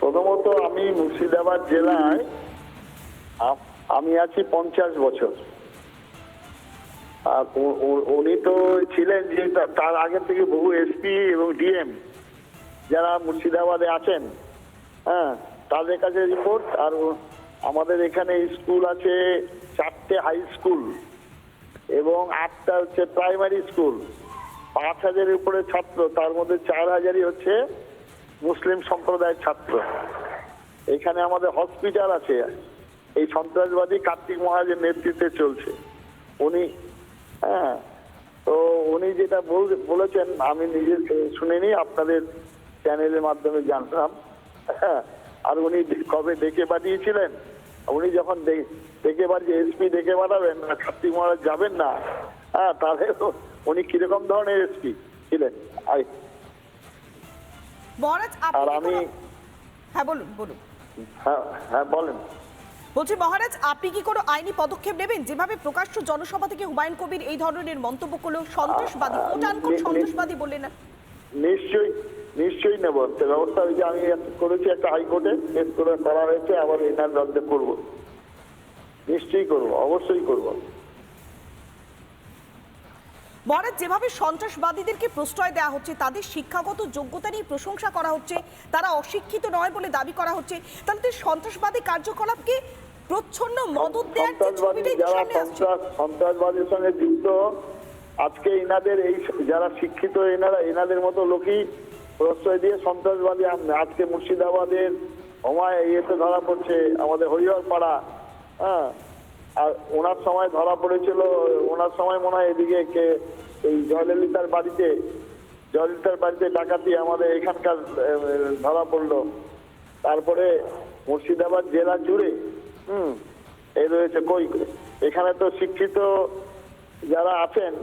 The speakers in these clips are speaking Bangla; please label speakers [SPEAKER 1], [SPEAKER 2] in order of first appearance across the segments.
[SPEAKER 1] প্রথমত আমি মুর্শিদাবাদ জেলায় আমি আছি পঞ্চাশ বছর। আর উনি তো ছিলেন যে তার আগে থেকে বহু এসপি এবং ডিএম যারা মুর্শিদাবাদে আছেন হ্যাঁ তাদের কাছে রিপোর্ট আর আমাদের এখানে স্কুল আছে চারটে হাই স্কুল এবং আটটা হচ্ছে প্রাইমারি স্কুল পাঁচ হাজারের উপরে ছাত্র, তার মধ্যে চার হাজারই হচ্ছে মুসলিম সম্প্রদায়ের ছাত্র। এখানে আমাদের হসপিটাল আছে। এই সন্ত্রাসবাদী কার্তিক মহারাজের নেতৃত্বে চলছে। উনি হ্যাঁ তো উনি যেটা বল- বলেছেন, আমি নিজে শুনিনি, আপনাদের চ্যানেলের মাধ্যমে জানলাম হ্যাঁ আর উনি কবে ডেকে পাঠিয়েছিলেন? উনি যখন ডেকে পাঠিয়ে, এসপি ডেকে পাঠাবেন কার্তিক মহারাজ যাবেন না হ্যাঁ তাহলে উনি কীরকম ধরনের এসপি ছিলেন?
[SPEAKER 2] মহারাজ আপনি
[SPEAKER 1] আর আমি
[SPEAKER 2] হ্যাঁ বলুন বলুন।
[SPEAKER 1] হ্যাঁ হ্যাঁ বলেন।
[SPEAKER 2] বলছি মহারাজ আপনি কি কোনো আইনি পদক্ষেপ নেবেন? যেভাবে প্রকাশ্য জনসভা থেকে হুমায়ুন কবির এই ধরনের মন্তব্য করল সন্ত্রাসবাদী
[SPEAKER 1] আ-
[SPEAKER 2] কোট আনকোট
[SPEAKER 1] নি- নি-
[SPEAKER 2] সন্ত্রাসবাদী বললেন না?
[SPEAKER 1] নিশ্চয়ই নিশ্চয়ই নেব। ব্যবস্থা ওই যে আমি করেছি একটা হাইকোর্টে কেস করে করা হয়েছে আবার এনার রদ্দে করব। নিশ্চয়ই করব অবশ্যই করব।
[SPEAKER 2] মহারাজ যেভাবে সন্ত্রাসবাদীদেরকে প্রশ্রয় দেওয়া হচ্ছে তাদের শিক্ষাগত যোগ্যতা নিয়ে প্রশংসা করা হচ্ছে তারা অশিক্ষিত নয় বলে দাবি করা হচ্ছে তাহলে তো সন্ত্রাসবাদী কার্যকলাপকে প্রচ্ছন্ন মদত দেওয়ার যে ছবিটাই সামনে আসছে।
[SPEAKER 1] সন্ত্রাসবাদীর সঙ্গে যুক্ত আজকে এনাদের এই যারা শিক্ষিত এনারা এনাদের মতো লোকই প্রশ্রয় দিয়ে সন্ত্রাসবাদী আজকে মুর্শিদাবাদের হমায় ইয়েতে ধরা পড়ছে আমাদের হরিহর পাড়া হ্যাঁ? আর ওনার সময় ধরা পড়েছিল, ওনার সময় মনে হয় এদিকে কে, এই জয়ললিতার বাড়িতে জয়ললিতার বাড়িতে ডাকাতি আমাদের এখানকার ধরা পড়ল। তারপরে মুর্শিদাবাদ জেলা জুড়ে, হুম এই রয়েছে কই, এখানে তো শিক্ষিত যারা আছেন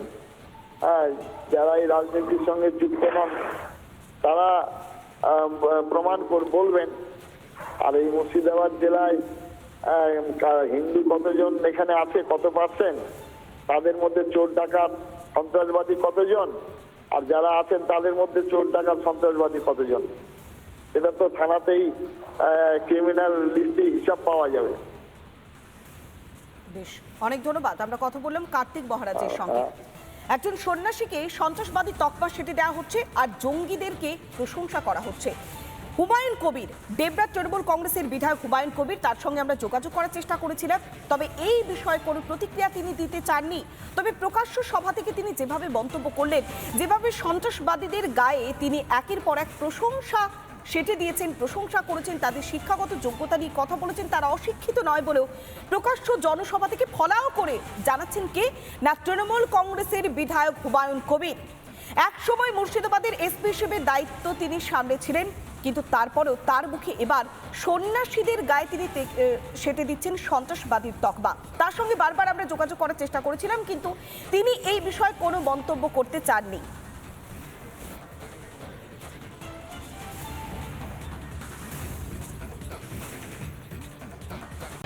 [SPEAKER 1] হ্যাঁ যারা এই রাজনীতির সঙ্গে যুক্ত নন, তারা প্রমাণ বলবেন। আর এই মুর্শিদাবাদ জেলায় হিন্দু কতজন এখানে আছে? কত পার্সেন্ট তাদের মধ্যে চোর ডাকাত সন্ত্রাসবাদী কতজন? আর যারা আছেন তাদের মধ্যে চোর ডাকাত সন্ত্রাসবাদী কতজন? এটা তো থানাতেই ক্রিমিনাল লিস্টে হিসাব পাওয়া যাবে।
[SPEAKER 2] বেশ অনেক ধন্যবাদ। আমরা কথা বললাম কার্তিক মহারাজের সঙ্গে। একজন সন্ন্যাসীকে সন্ত্রাসবাদী তকমা সেটি দেওয়া হচ্ছে আর জঙ্গিদেরকে প্রশংসা করা হচ্ছে। হুমায়ুন কবির, দেবরাজ তৃণমূল কংগ্রেসের বিধায়ক হুমায়ুন কবির তার সঙ্গে আমরা যোগাযোগ করার চেষ্টা করেছিলাম। তবে এই বিষয়ে কোনো প্রতিক্রিয়া তিনি দিতে চাননি। তবে প্রকাশ্য সভা থেকে তিনি যেভাবে মন্তব্য করলেন, যেভাবে সন্ত্রাসবাদীদের গায়ে তিনি একের পর এক প্রশংসা সেটে দিয়েছেন, প্রশংসা করেছেন, তাদের শিক্ষাগত যোগ্যতা নিয়ে কথা বলেছেন, তারা অশিক্ষিত নয় বলেও প্রকাশ্য জনসভা থেকে ফলাও করে জানাচ্ছেন কে? না, তৃণমূল কংগ্রেসের বিধায়ক হুমায়ুন কবির। এক সময় মুর্শিদাবাদের এসপি হিসেবে দায়িত্ব তিনি সামলেছিলেন, কিন্তু তারপরেও তার মুখে এবার সন্ন্যাসীদের গায়ে তিনি সেটে দিচ্ছেন সন্ত্রাসবাদীর তকবা তার সঙ্গে বারবার আমরা যোগাযোগ করার চেষ্টা করেছিলাম, কিন্তু তিনি এই বিষয়ে কোনো মন্তব্য করতে চাননি।